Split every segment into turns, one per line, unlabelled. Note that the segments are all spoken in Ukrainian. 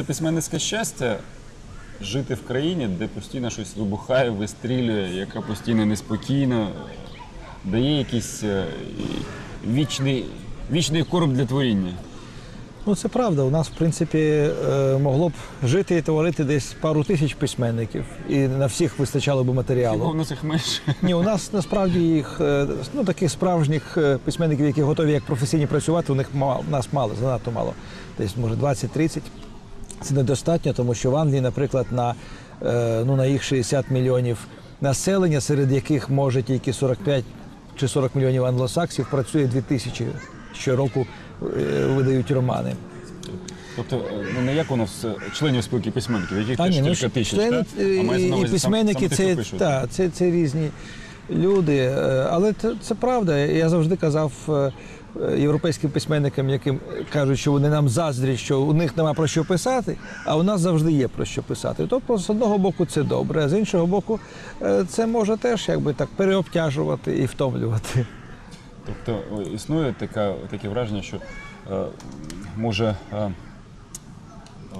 Це письменницьке щастя жити в країні, де постійно щось вибухає, вистрілює, яка постійно неспокійна, дає якийсь е, вічний, вічний корм для творіння.
Ну, це правда. У нас, в принципі, е, могло б жити і творити десь пару тисяч письменників, і на всіх вистачало б матеріалу.
в нас їх менше?
Ні, у нас насправді їх е, ну таких справжніх письменників, які готові як професійні працювати, у них мало, у нас мало, занадто мало. Десь може 20-30. Це недостатньо, тому що в Англії, наприклад, на, е, ну, на їх 60 мільйонів населення, серед яких може тільки 45 чи 40 мільйонів англосаксів, працює 2000 щороку е, видають романи.
Тобто, ну не як у нас е, членів спілки письменників, яких
Та
теж
ні, ну,
кілька тисяч,
члени
так?
е,
А мається
і
увазі сам-
письменники це, та, це, це різні люди. Але це, це правда. Я завжди казав європейським письменникам, яким кажуть, що вони нам заздрять, що у них нема про що писати, а у нас завжди є про що писати. Тобто, з одного боку, це добре, а з іншого боку, е, це може теж якби так переобтяжувати і втомлювати.
Тобто існує така, таке враження, що е, може е,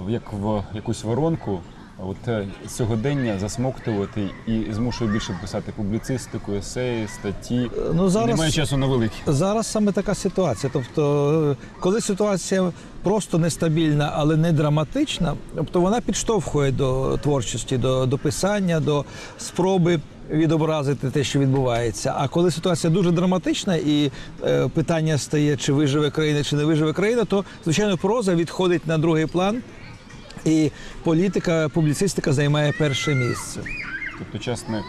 як в якусь воронку от, е, сьогодення засмоктувати і змушує більше писати публіцистику, есеї, статті.
Ну, зараз-
Немає часу на великі.
Зараз саме така ситуація. Тобто, е, коли ситуація просто нестабільна, але не драматична, тобто вона підштовхує до творчості, до, до писання, до спроби відобразити те, що відбувається. А коли ситуація дуже драматична і е, питання стає, чи виживе країна, чи не виживе країна, то звичайно проза відходить на другий план. І політика, публіцистика займає перше місце.
Тобто час не е,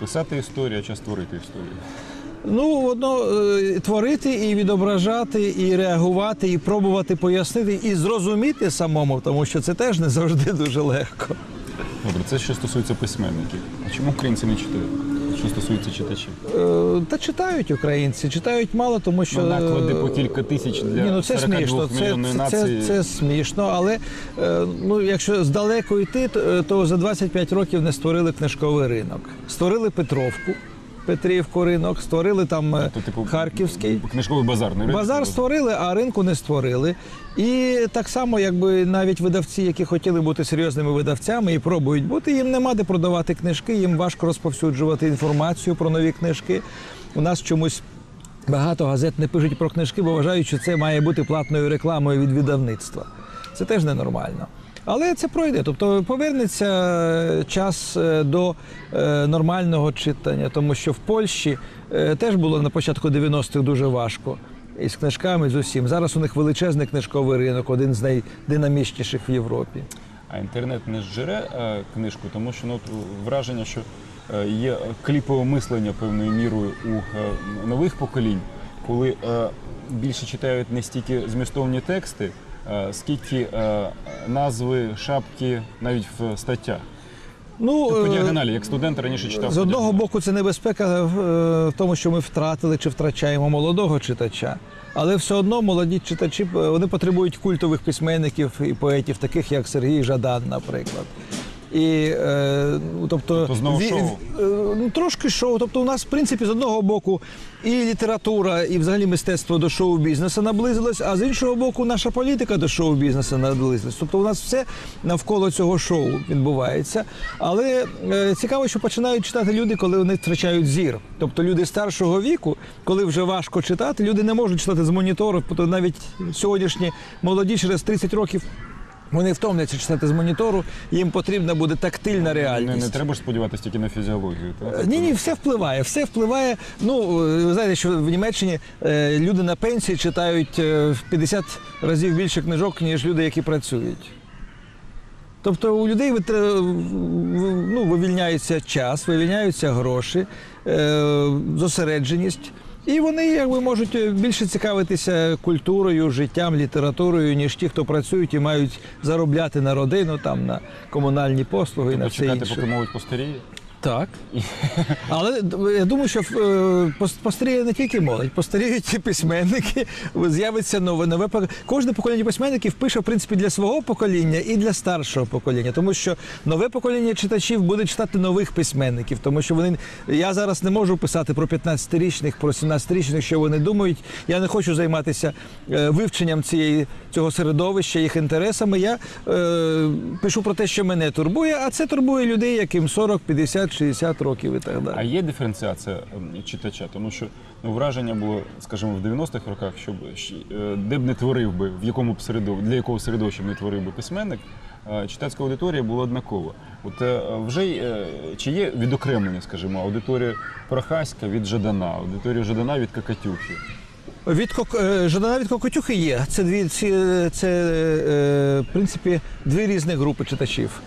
писати історію, а час творити історію.
Ну, воно е, творити і відображати, і реагувати, і пробувати пояснити, і зрозуміти самому, тому що це теж не завжди дуже легко.
Добре, це що стосується письменників. А чому українці не читають? Що стосується читачів?
Е, Та читають українці, читають мало, тому що
Ну, наклади
е,
по кілька тисяч для
Ні, ну це
42
смішно. Це, це,
нації.
це, це смішно, але е, ну, якщо здалеку йти, то, е, то за 25 років не створили книжковий ринок. Створили Петровку, Петрівку ринок, створили там е,
То, типу,
Харківський.
Книжковий базар, не ринок.
Базар створили, а ринку не створили. І так само, якби навіть видавці, які хотіли бути серйозними видавцями і пробують бути, їм нема де продавати книжки, їм важко розповсюджувати інформацію про нові книжки. У нас чомусь. Багато газет не пишуть про книжки, бо вважають, що це має бути платною рекламою від видавництва. Це теж ненормально. Але це пройде. Тобто повернеться е, час е, до е, нормального читання, тому що в Польщі теж було на початку 90-х дуже важко. І з книжками, з усім. Зараз у них величезний книжковий ринок, один з найдинамічніших в Європі.
А інтернет не зжере книжку, тому що ну, враження, що є кліпове мислення певною мірою у нових поколінь, коли більше читають не стільки змістовні тексти, скільки е, назви, шапки навіть в статтях.
Ну,
По
е,
діагоналі, як студент раніше читав.
З одного боку, це небезпека в, е, тому, що ми втратили чи втрачаємо молодого читача. Але все одно молоді читачі е, вони потребують культових письменників і поетів, таких як Сергій Жадан, наприклад. І, е, ну, тобто,
Тобто знову
ві-
шоу?
е, ну, трошки шоу. Тобто, у нас, в принципі, з одного боку і література, і взагалі мистецтво до шоу-бізнесу наблизилось, а з іншого боку, наша політика до шоу-бізнесу наблизилась. Тобто, у нас все навколо цього шоу відбувається. Але е, цікаво, що починають читати люди, коли вони втрачають зір. Тобто люди старшого віку, коли вже важко читати, люди не можуть читати з монітору. Тобто навіть сьогоднішні молоді через 30 років. Вони втомляться читати з монітору, їм потрібна буде тактильна реальність.
не треба ж сподіватися тільки на фізіологію. Так?
Ні, ні, все впливає. Все впливає. Ну, е, ви знаєте, що в Німеччині е, люди на пенсії читають е, в 50 разів більше книжок, ніж люди, які працюють. Тобто у людей ну, вивільняється час, вивільняються гроші, е, зосередженість. І вони якби можуть е, більше цікавитися культурою, життям, літературою, ніж ті, хто працюють і мають заробляти на родину, там на комунальні послуги і на все
чекати,
інше.
поки мовить постаріє.
Так. Але я думаю, що е, постаріє не тільки молодь, постаріють і письменники, з'явиться нове нове Кожне покоління письменників пише в принципи для свого покоління і для старшого покоління, тому що нове покоління читачів буде читати нових письменників, тому що вони я зараз не можу писати про 15-річних, про 17-річних, що вони думають. Я не хочу займатися е, вивченням цієї цього середовища, їх інтересами. Я е, пишу про те, що мене турбує, а це турбує людей, яким 40, 50, 60 років і так далі.
А є диференціація ем, читача, тому що ну, враження було, скажімо, в 90-х роках, щоб е, де б не творив би, в якому б середов... для якого середовища б не творив би письменник, е, читацька аудиторія була однакова. От е, вже чи є відокремлення, скажімо, аудиторія Прохаська від Жадана, аудиторія Жадана від Какатюхи.
Від кок... Жадана від Кокотюхи є. Це дві ці, це в принципі дві різні групи читачів.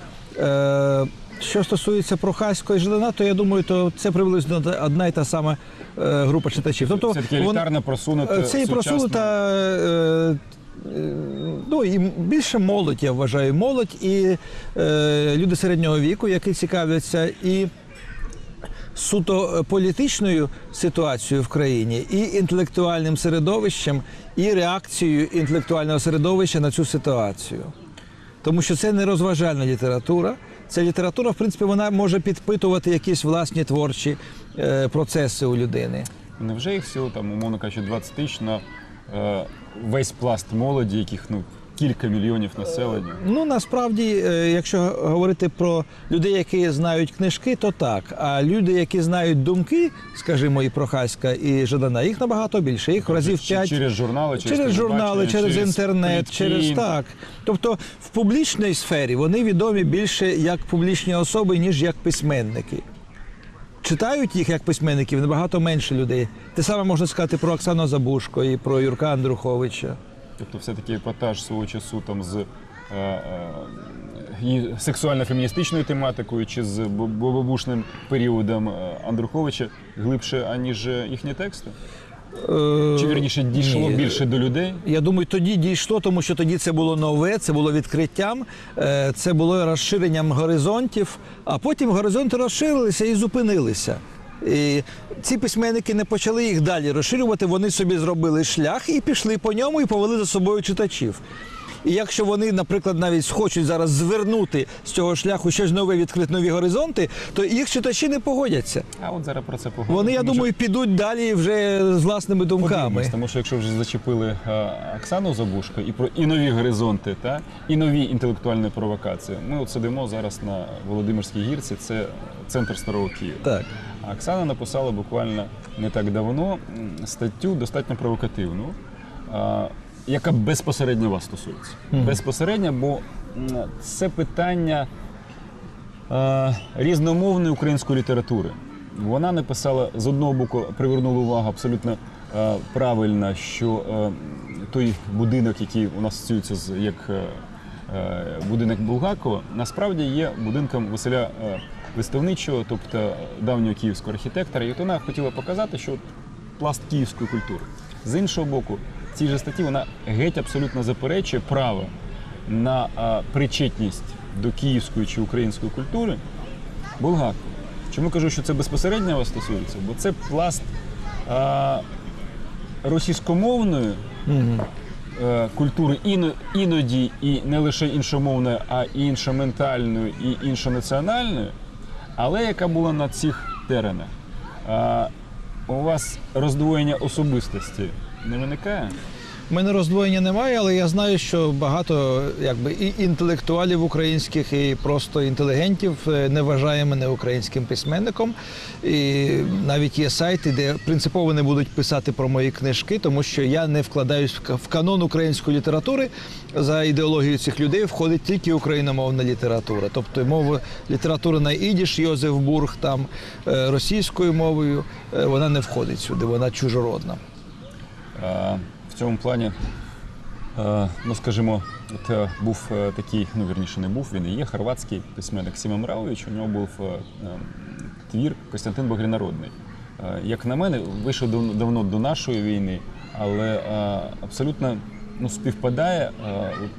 Що стосується Прохаського і то я думаю, то це приблизно одна і та сама е, група читачів. Тобто вон-
просунута,
Е, Це і просунута. е, Ну і більше молодь, я вважаю, молодь і е, люди середнього віку, які цікавляться і суто політичною ситуацією в країні, і інтелектуальним середовищем, і реакцією інтелектуального середовища на цю ситуацію. Тому що це не розважальна література. Ця література, в принципі, вона може підпитувати якісь власні творчі е, процеси у людини.
Невже їх всього там, умовно кажучи, 20 тисяч на е, весь пласт молоді, яких ну кілька мільйонів населення?
Ну насправді, е, якщо говорити про людей, які знають книжки, то так. А люди, які знають думки, скажімо, і Прохаська, і Жадана, їх набагато більше. Їх разів п'ять.
через журнали, через,
Через журнали, через,
через
інтернет,
плітки.
через так. Тобто в публічній сфері вони відомі більше як публічні особи, ніж як письменники. Читають їх як письменників набагато менше людей. Те саме можна сказати про Оксану Забушко і про Юрка Андруховича.
Тобто, все-таки епатаж свого часу там з е, е, сексуально-феміністичною тематикою чи з бобобушним періодом е, Андруховича глибше, аніж їхні тексти? Чи вірніше дійшло
ні.
більше до людей?
Я думаю, тоді дійшло, тому що тоді це було нове, це було відкриттям, це було розширенням горизонтів, а потім горизонти розширилися і зупинилися. І ці письменники не почали їх далі розширювати, вони собі зробили шлях і пішли по ньому і повели за собою читачів. І якщо вони, наприклад, навіть схочуть зараз звернути з цього шляху щось нове, відкрити нові горизонти, то їх читачі не погодяться.
А от зараз про це поговоримо.
Вони, я
тому що-
думаю, підуть далі вже з власними думками.
Тому що якщо вже зачепили е, Оксану Забушко і про і нові горизонти, та і нові інтелектуальні провокації. Ми от сидимо зараз на Володимирській гірці, це центр старого Києва.
Так.
А Оксана написала буквально не так давно статтю достатньо провокативну, яка безпосередньо вас стосується. Безпосередньо, бо це питання е, різномовної української літератури. Вона написала з одного боку, привернула увагу абсолютно е, правильно, що е, той будинок, який у нас асоціюється з як е, е, будинок Булгакова, насправді є будинком Василя е, Виставничого, тобто давнього київського архітектора. І от вона хотіла показати, що пласт київської культури. З іншого боку, в цій же статті вона геть абсолютно заперечує право на а, причетність до київської чи української культури Булгакова. Чому кажу, що це безпосередньо вас стосується? Бо це пласт а, російськомовної е, культури іно, іноді і не лише іншомовної, а і іншоментальної і іншонаціональної, але яка була на цих теренах. У вас роздвоєння особистості не виникає?
У мене роздвоєння немає, але я знаю, що багато якби і інтелектуалів українських, і просто інтелігентів е, не вважає мене українським письменником. І навіть є сайти, де принципово не будуть писати про мої книжки, тому що я не вкладаюсь в канон української літератури. За ідеологією цих людей входить тільки україномовна література. Тобто мова літератури на ідіш, Йозеф Бург там е, російською мовою, е, вона не входить сюди, вона чужородна.
В цьому плані, е, ну скажімо, от е, був е, такий, ну вірніше не був, він і є хорватський письменник Сімон Мравович, у нього був е, е, твір Костянтин Богрінародний. Як на мене, вийшов дав- давно до нашої війни, але абсолютно ну, співпадає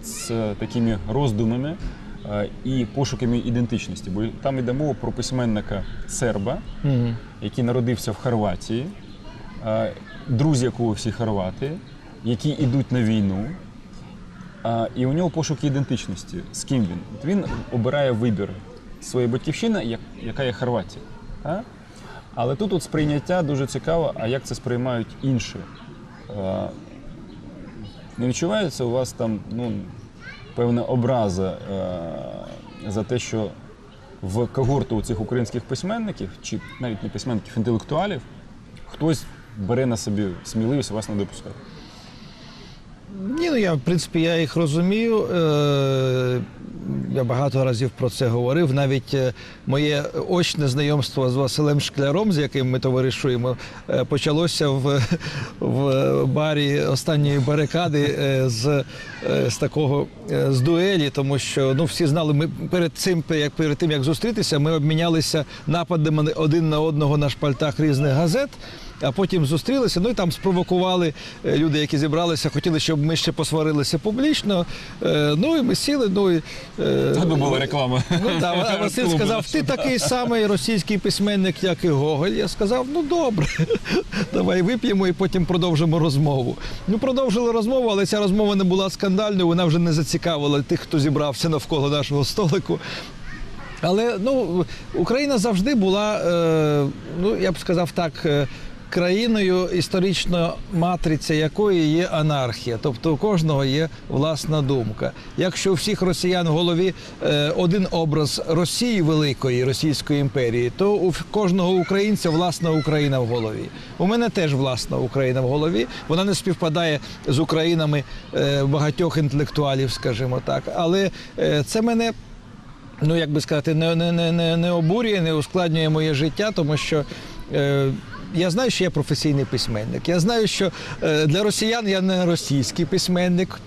з такими роздумами і пошуками ідентичності. Бо там йде мова про письменника серба, який народився в Хорватії, друзі якого всі хорвати, які йдуть на війну. А, і у нього пошук ідентичності. З ким він? От він обирає вибір своєї батьківщини, як- яка є Хорватія. А? Але тут от сприйняття дуже цікаво, а як це сприймають інші. А, не відчувається у вас там ну, певна образа е, за те, що в когорту цих українських письменників, чи навіть не письменників, інтелектуалів, хтось бере на собі сміливість вас не допускати.
Ні, ну я в принципі я їх розумію. Е, я багато разів про це говорив. Навіть е, моє очне знайомство з Василем Шкляром, з яким ми товаришуємо, е, почалося в, в барі останньої барикади е, з, з такого з дуелі, тому що ну всі знали, ми перед цим, як перед тим як зустрітися, ми обмінялися нападами один на одного на шпальтах різних газет. А потім зустрілися, ну і там спровокували е, люди, які зібралися, хотіли, щоб ми ще посварилися публічно. Е, Ну і ми сіли. Ну і е,
би була реклама.
Ну, да, Василь сказав, ти такий самий російський письменник, як і Гоголь. Я сказав, ну добре, давай вип'ємо і потім продовжимо розмову. Ну, продовжили розмову, але ця розмова не була скандальною, вона вже не зацікавила тих, хто зібрався навколо нашого столику. Але ну, Україна завжди була, е, ну я б сказав так. Країною історично матриця якої є анархія, тобто у кожного є власна думка. Якщо у всіх росіян в голові е, один образ Росії великої Російської імперії, то у кожного українця власна Україна в голові. У мене теж власна Україна в голові. Вона не співпадає з Українами е, багатьох інтелектуалів, скажімо так. Але е, це мене ну як би сказати, не, не, не, не обурює, не ускладнює моє життя, тому що. Е, я знаю, що я професійний письменник. Я знаю, що е, для росіян я не російський письменник.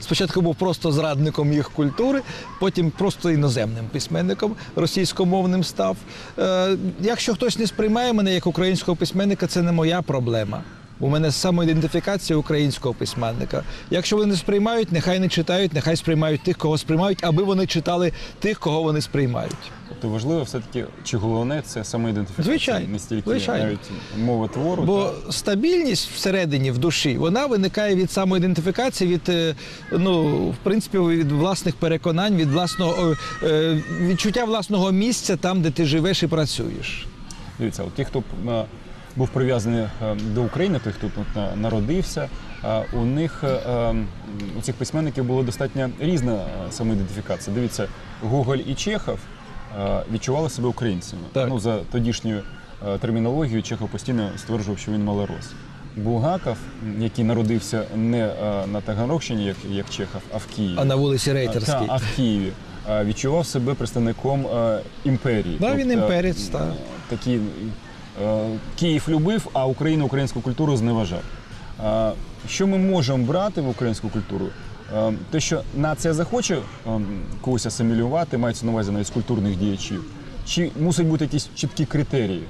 Спочатку був просто зрадником їх культури, потім просто іноземним письменником, російськомовним став. Е, якщо хтось не сприймає мене як українського письменника, це не моя проблема. У мене самоідентифікація українського письменника. Якщо вони не сприймають, нехай не читають, нехай сприймають тих, кого сприймають, аби вони читали тих, кого вони сприймають.
Тобто важливо все-таки, чи головне це самоідентифікація,
Звичайно,
не стільки
звичайно.
навіть мова твору.
Бо
та-
стабільність всередині, в душі, вона виникає від самоідентифікації, від е, ну, в принципі, від власних переконань, від власного е, е, відчуття власного місця там, де ти живеш і працюєш.
Дивіться, от ті, хто був прив'язаний е, до України, той, хто тут е, народився, е, у них у цих письменників була достатньо різна самоідентифікація. Дивіться, Гоголь і Чехов відчували себе українцями.
Так.
Ну, за тодішньою термінологією Чехов постійно стверджував, що він малорос. Булгаков, який народився не на Таганрогщині, як, як Чехов, а в Києві.
А на вулиці Рейтерській.
та, а в Києві відчував себе представником імперії.
Да, він імперець,
м,
так.
Е, Київ любив, а Україну українську культуру зневажав. Е, Що ми можемо брати в українську культуру? Е, Те, що нація захоче е, когось асимілювати, мається на увазі навіть культурних діячів, чи мусить бути якісь чіткі критерії?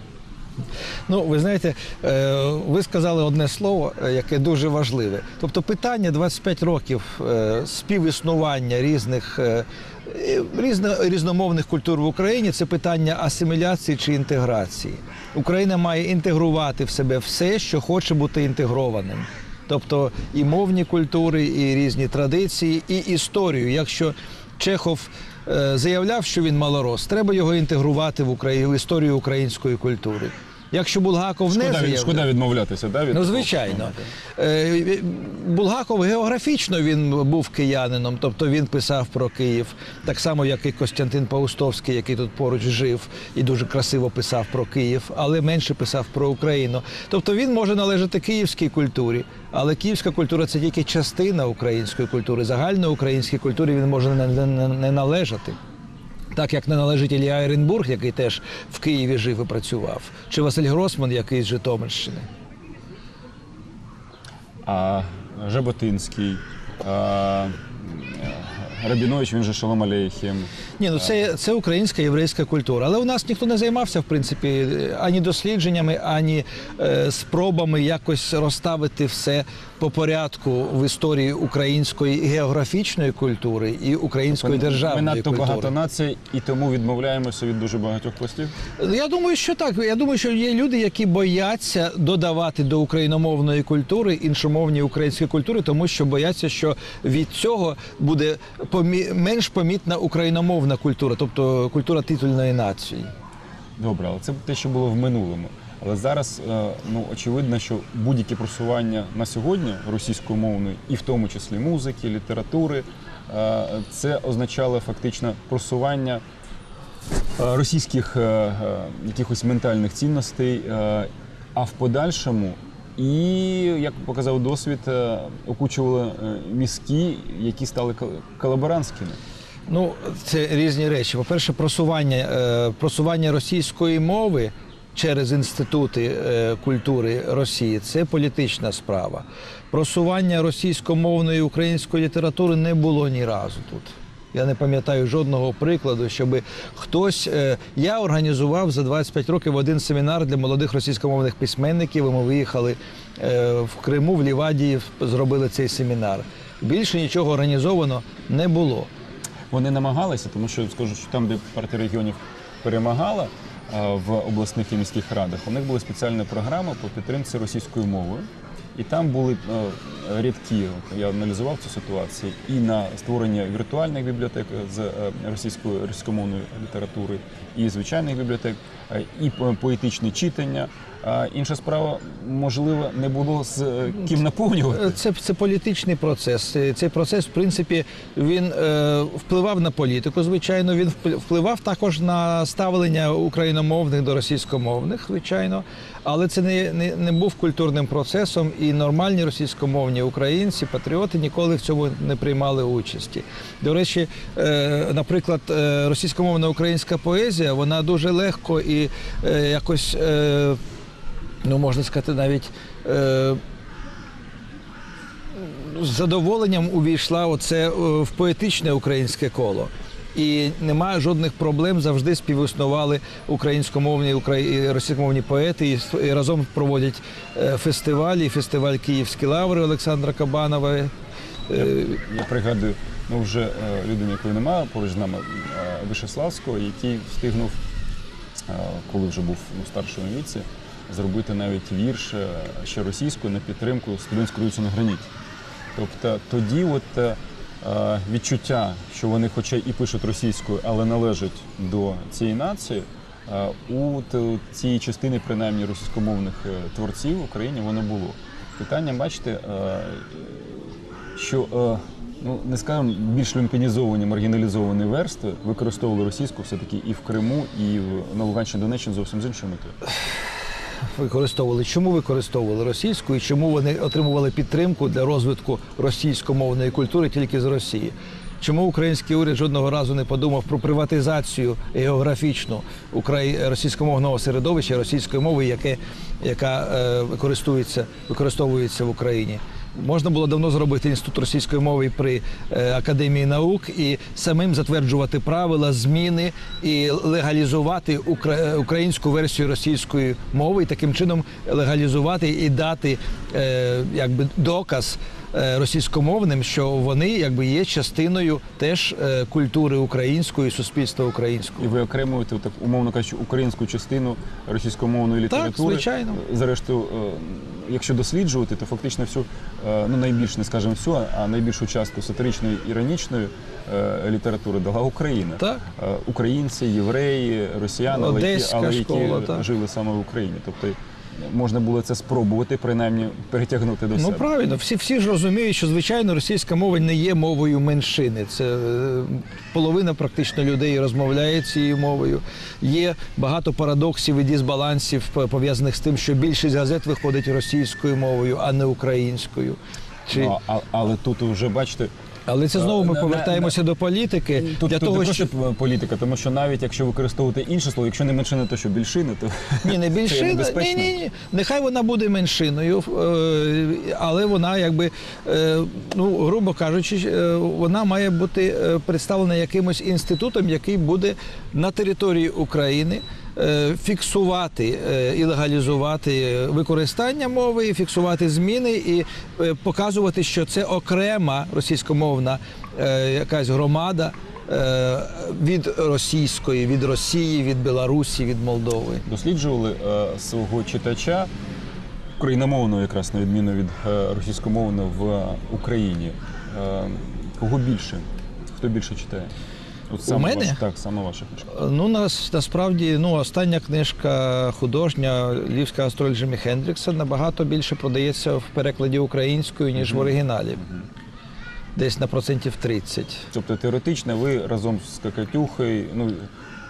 Ну, ви знаєте, е, ви сказали одне слово, е, яке дуже важливе. Тобто питання 25 років е, співіснування різних різно, різномовних культур в Україні це питання асиміляції чи інтеграції. Україна має інтегрувати в себе все, що хоче бути інтегрованим. Тобто і мовні культури, і різні традиції, і історію. Якщо Чехов заявляв, що він малорос, треба його інтегрувати в Україну історію української культури. Якщо Булгаков не
Шкода,
заявляв,
шкода відмовлятися, да, від
Ну, звичайно. Е, Булгаков географічно він був киянином, тобто він писав про Київ, так само, як і Костянтин Паустовський, який тут поруч жив і дуже красиво писав про Київ, але менше писав про Україну. Тобто він може належати київській культурі, але київська культура це тільки частина української культури. Загальноукраїнській культурі він може не належати. Так як не належить Ілля Еренбург, який теж в Києві жив і працював, чи Василь Гросман, який з Житомирщини.
А Жаботинський, а, Рабінович, він же Шалом Алейхім.
Ні, ну це, це українська єврейська культура. Але у нас ніхто не займався, в принципі, ані дослідженнями, ані е, спробами якось розставити все по порядку в історії української географічної культури і української державної
Ми надто
культури.
багато націй і тому відмовляємося від дуже багатьох пластів.
Я думаю, що так. Я думаю, що є люди, які бояться додавати до україномовної культури іншомовні українські культури, тому що бояться, що від цього буде помі- менш помітна україномовна культура, тобто культура титульної нації.
Добре, але це те, що було в минулому. Але зараз е, ну очевидно, що будь-які просування на сьогодні російськомовної, і в тому числі музики, літератури, е, це означало фактично просування е, російських якихось ментальних цінностей, а в подальшому. І як показав досвід, окучували мізки, які стали кол- колаборантськими.
Ну, це різні речі. По-перше, просування, просування російської мови через інститути е, культури Росії це політична справа. Просування російськомовної української літератури не було ні разу тут. Я не пам'ятаю жодного прикладу, щоб хтось. е, Я організував за 25 років один семінар для молодих російськомовних письменників. і Ми виїхали е, в Криму, в Лівадії, зробили цей семінар. Більше нічого організовано не було.
Вони намагалися, тому що скажу, що там, де партія регіонів перемагала в обласних і міських радах, у них була спеціальна програма по підтримці російською мовою. І там були е, рядки, я аналізував цю ситуацію, і на створення віртуальних бібліотек з е, російської російськомовної літератури, і звичайних бібліотек, е, і по- поетичне читання. А інша справа, можливо, не було з е, ким наповнювати.
Це, це політичний процес. Е, Цей процес, в принципі, він е, впливав на політику, звичайно. Він вп- впливав також на ставлення україномовних до російськомовних, звичайно. Але це не, не, не був культурним процесом, і нормальні російськомовні українці, патріоти ніколи в цьому не приймали участі. До речі, е, наприклад, е, російськомовна українська поезія, вона дуже легко і е, якось. Е, Ну, можна сказати, навіть е, з задоволенням увійшла оце е, в поетичне українське коло. І немає жодних проблем. Завжди співіснували українськомовні укра- і російськомовні поети і, і разом проводять е, фестивалі. Фестиваль Київські лаври Олександра Кабанова. Е,
Я пригадую, ну вже людину, якої немає поруч з нами, Вишеславського, який встигнув, коли вже був у старшому віці, зробити навіть вірш е, ще російською на підтримку студентської вулиці на граніті. Тобто тоді от е, е, відчуття, що вони хоча і пишуть російською, але належать до цієї нації, у цієї частини, принаймні, російськомовних творців в Україні воно було. Питання, бачите, що ну не скажемо більш люмпінізовані, маргіналізовані верстви використовували російську все-таки і в Криму, і в на Луганщині, Донеччині зовсім з іншою метою.
Використовували. Чому використовували російську і чому вони отримували підтримку для розвитку російськомовної культури тільки з Росії? Чому український уряд жодного разу не подумав про приватизацію географічну російськомовного середовища російської мови, яке, яка е, користується, використовується в Україні? Можна було давно зробити інститут російської мови при е, академії наук і самим затверджувати правила, зміни і легалізувати укра- українську версію російської мови, і таким чином легалізувати і дати е, якби доказ російськомовним, що вони якби є частиною теж е, культури української, суспільства українського.
І ви окремуєте, так, умовно кажучи, українську частину російськомовної літератури.
звичайно.
Зрештою, е, якщо досліджувати, то фактично всю, е, ну найбільш не скажемо всю, а найбільшу частку сатиричної іронічної е, літератури дала Україна.
Так.
Е, Українці, євреї, росіяни, але які, але які
школа, так.
жили саме в Україні. Тобто можна було це спробувати, принаймні перетягнути до
Ну
себе.
правильно, всі, всі ж розуміють, що звичайно російська мова не є мовою меншини. Це е, половина практично людей розмовляє цією мовою. Є багато парадоксів і дисбалансів пов'язаних з тим, що більшість газет виходить російською мовою, а не українською. Чи...
Ну, а, але тут вже бачите,
Але це знову ми
на-
повертаємося до політики.
Тут,
для
тут
того, що...
політика, тому що навіть якщо використовувати інше слово, якщо не меншина, то що більшини, то
Ні, не
це
більшина. Ні, ні, ні. Нехай вона буде меншиною, е, але вона, якби, е, ну, грубо кажучи, е, вона має бути е, представлена якимось інститутом, який буде на території України. Е, фіксувати е, і легалізувати використання мови, і фіксувати зміни і е, показувати, що це окрема російськомовна якась громада від російської, від Росії, від Білорусі, від Молдови.
Досліджували свого читача україномовного, якраз на відміну від російськомовного в Україні. Кого більше? Хто більше читає? От саме
мене?
Ваш, так, саме ваша книжка.
Ну, нас насправді ну, остання книжка художня Львівська гастроль Джимі Хендрікса набагато більше продається в перекладі українською, ніж в оригіналі. Десь на процентів 30.
Тобто теоретично ви разом з Какатюхою ну,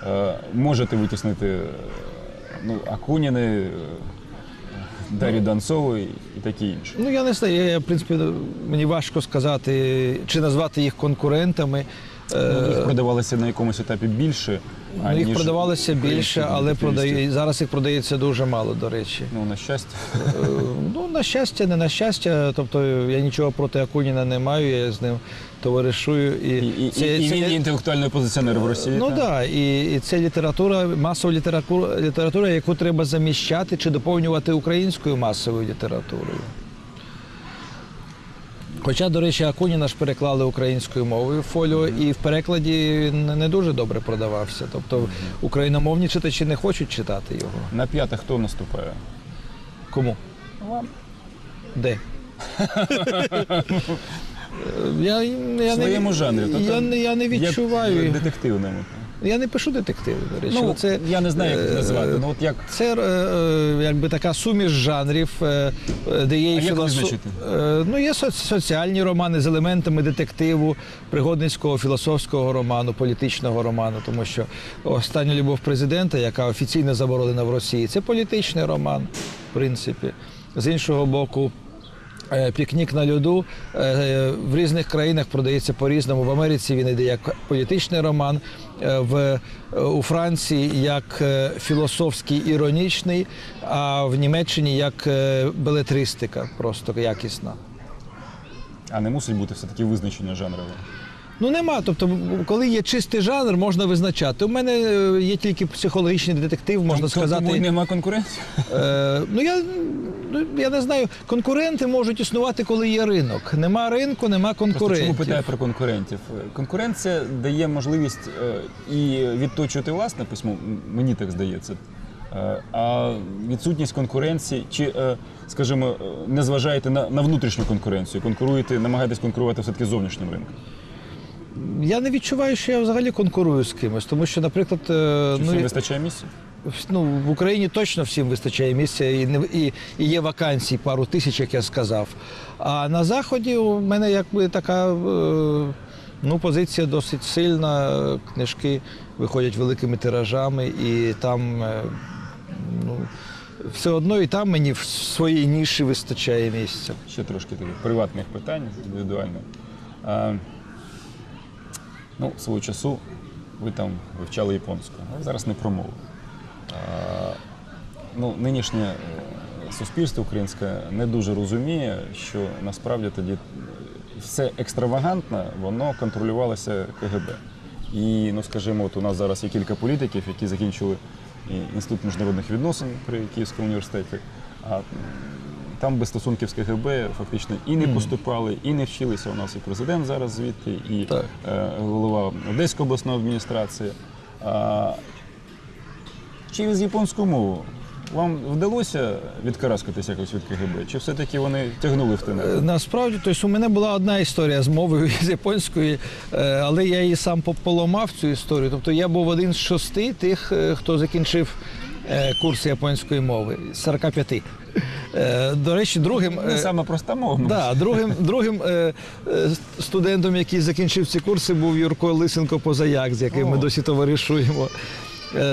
е, можете витіснити е, ну, Акуніни, е, Дар'ю Донцову і і такі інші.
Ну я не знаю, я, в принципі, мені важко сказати, чи назвати їх конкурентами.
Ну, їх
Е,
продавалося на якомусь етапі більше.
ну, їх продавалося більше, але продає, зараз їх продається дуже мало, до речі.
Ну, на щастя.
Е, Ну, на щастя, не на щастя. Тобто я нічого проти Акуніна не маю, я з ним товаришую. І,
І, і,
це-
і,
це-
він інтелектуальний опозиціонер в Росії.
Ну
так,
да, і, і це література, масова література, література, яку треба заміщати чи доповнювати українською масовою літературою. Хоча, до речі, Акуніна ж переклали українською мовою фоліо, і в перекладі не не дуже добре продавався. Тобто україномовні читачі не хочуть читати його.
На п'яте хто наступає?
Кому?
Вам.
Де? я, я,
В
не,
своєму жанрі.
Я, не, я не
як
відчуваю.
детективному.
Я не пишу детективи, до речі.
Ну,
Оце,
я не знаю, як
е,
назвати. Ну, от як
Це е, е, якби така суміш жанрів, е, де є і
А
філосо-
визначити?
Е, Ну, є соц- соціальні романи з елементами детективу, пригодницького, філософського роману, політичного роману, тому що остання любов президента, яка офіційно заборонена в Росії, це політичний роман, в принципі. З іншого боку. Пікнік на льоду в різних країнах продається по-різному. В Америці він йде як політичний роман, в, е, у Франції як е, філософський іронічний, а в Німеччині як е, белетристика, просто якісна.
а не мусить бути все-таки визначення жанрове.
Ну нема. Тобто, коли є чистий жанр, можна визначати. У мене е, є тільки психологічний детектив, можна
Тобто,
сказати.
Тому нема конкуренції.
Е, ну я, ну, я не знаю, конкуренти можуть існувати, коли є ринок. Нема ринку, нема
Просто
конкурентів.
чому питаю про конкурентів? Конкуренція дає можливість е, і відточувати власне письмо, мені так здається. Е, А відсутність конкуренції, чи, е, скажімо, не зважаєте на, на внутрішню конкуренцію, конкуруєте, намагаєтесь конкурувати все-таки з зовнішнім ринком.
Я не відчуваю, що я взагалі конкурую з кимось, тому що, наприклад, е,
Чи
ну,
всім вистачає місця?
ну, в Україні точно всім вистачає місця і, не- і, і є вакансій пару тисяч, як я сказав. А на Заході у мене якби така е, ну, позиція досить сильна. Книжки виходять великими тиражами, і там е, ну, все одно і там мені в своїй ніші вистачає місця.
Ще трошки таких приватних питань індивідуальних. А, ну, свого часу ви там вивчали японську, але зараз не про мову. А, ну, нинішнє е, суспільство українське не дуже розуміє, що насправді тоді все екстравагантне, воно контролювалося КГБ. І, ну, скажімо, от у нас зараз є кілька політиків, які закінчили інститут міжнародних відносин при Київському університеті. А там без стосунків з КГБ фактично і не поступали, і не вчилися. У нас і президент зараз звідти, і
Так.
е, голова Одеської обласної адміністрації. А, через японську мову вам вдалося відкараскатись якось від КГБ? Чи все-таки вони тягнули в
Е,
тенет?
Насправді, тобто у мене була одна історія з мовою з японської, е, але я її сам по- поламав цю історію. Тобто я був один з шести тих, е, хто закінчив е, курси японської мови 45. Е, До речі, другим.
Не
е,
саме проста мова.
Да, другим, другим е, студентом, який закінчив ці курси, був Юрко Лисенко Позаяк, з яким ми досі товаришуємо.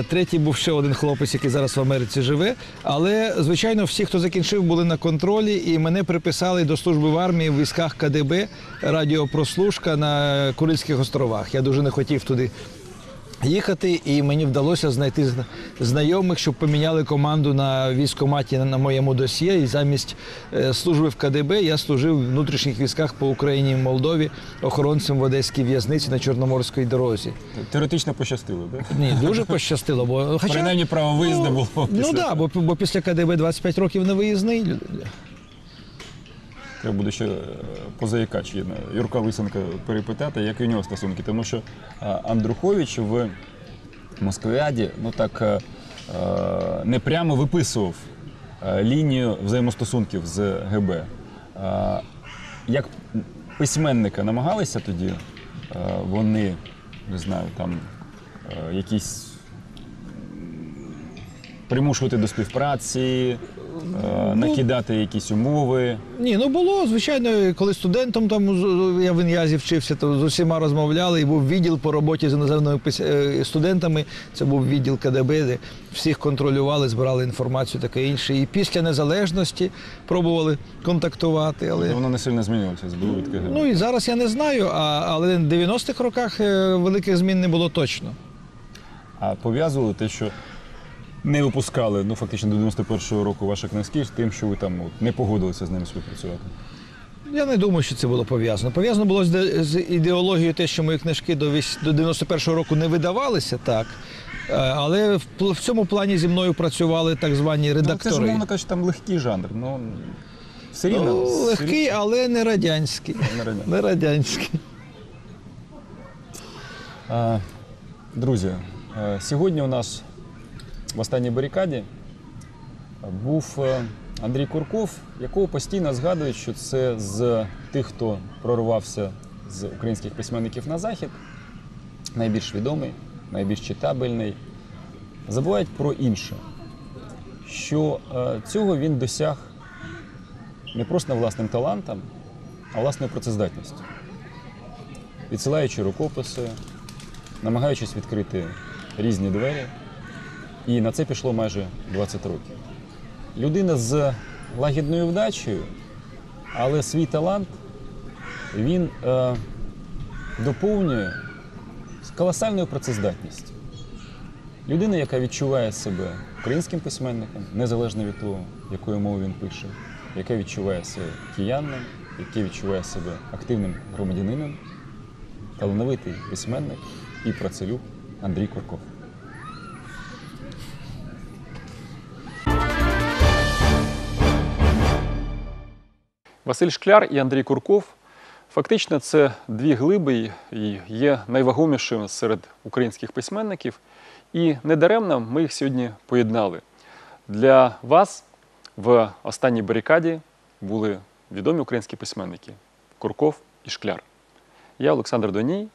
Третій був ще один хлопець, який зараз в Америці живе. Але, звичайно, всі, хто закінчив, були на контролі, і мене приписали до служби в армії в військах КДБ радіопрослушка на Курильських островах. Я дуже не хотів туди їхати, і мені вдалося знайти зна- знайомих, щоб поміняли команду на військкоматі на- моєму досьє. І замість е, служби в КДБ я служив в внутрішніх військах по Україні і Молдові охоронцем в Одеській в'язниці на Чорноморській дорозі.
Теоретично пощастило, так?
Ні, дуже пощастило, бо хоча
Принаймні право виїзду було.
Ну так, да, бо, бо після КДБ 25 років не виїзний.
Треба буде ще е, позаякач Юрка Лисенка перепитати, як і у нього стосунки. Тому що е, Андрухович в Москвіаді ну так е, е, не прямо виписував е, лінію взаємостосунків з ГБ. Е, Як письменника намагалися тоді е, вони, не знаю, там е, якісь примушувати до співпраці, е, накидати якісь умови.
Ні, ну було, звичайно, коли студентом там я в Ін'язі вчився, то з усіма розмовляли, і був відділ по роботі з іноземними е, студентами. Це був відділ КДБ, де всіх контролювали, збирали інформацію, таке інше. І після незалежності пробували контактувати. Але
Воно не сильно змінилося, СБУ від КГБ.
ну і зараз я не знаю, а, але в 90-х роках е, великих змін не було точно.
А пов'язували те, що не випускали ну, фактично до 91-го року ваших книжки з тим, що ви там от, не погодилися з ними співпрацювати.
Я не думаю, що це було пов'язано. Пов'язано було з, ідеологією те, що мої книжки до, до 91-го року не видавалися, так. Е, Але в, цьому плані зі мною працювали так звані
Ну, це ж,
редактори.
умовно кажучи, там легкий жанр. Ну, все рівно.
Ну, легкий, але не радянський.
не радянський.
Не радянський.
А, Друзі, е, сьогодні у нас останній барикаді був е, Андрій Курков, якого постійно згадують, що це з тих, хто прорвався з українських письменників на захід, найбільш відомий, найбільш читабельний. Забувають про інше, що е, цього він досяг не просто власним талантом, а власною працездатністю. Відсилаючи рукописи, намагаючись відкрити різні двері. І на це пішло майже 20 років. Людина з лагідною вдачею, але свій талант він е, доповнює з колосальною працездатністю. Людина, яка відчуває себе українським письменником, незалежно від того, якою мовою він пише, яка відчуває себе кияном, яка відчуває себе активним громадянином, талановитий письменник і працелюб Андрій Курков.
Василь Шкляр і Андрій Курков фактично це дві глиби і є найвагомішими серед українських письменників. І недаремно ми їх сьогодні поєднали. Для вас в останній барикаді були відомі українські письменники Курков і Шкляр. Я Олександр Доній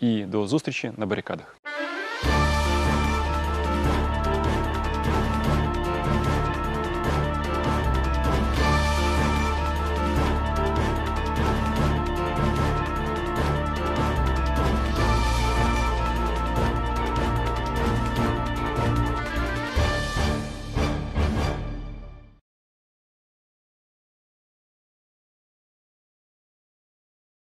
і до зустрічі на барикадах.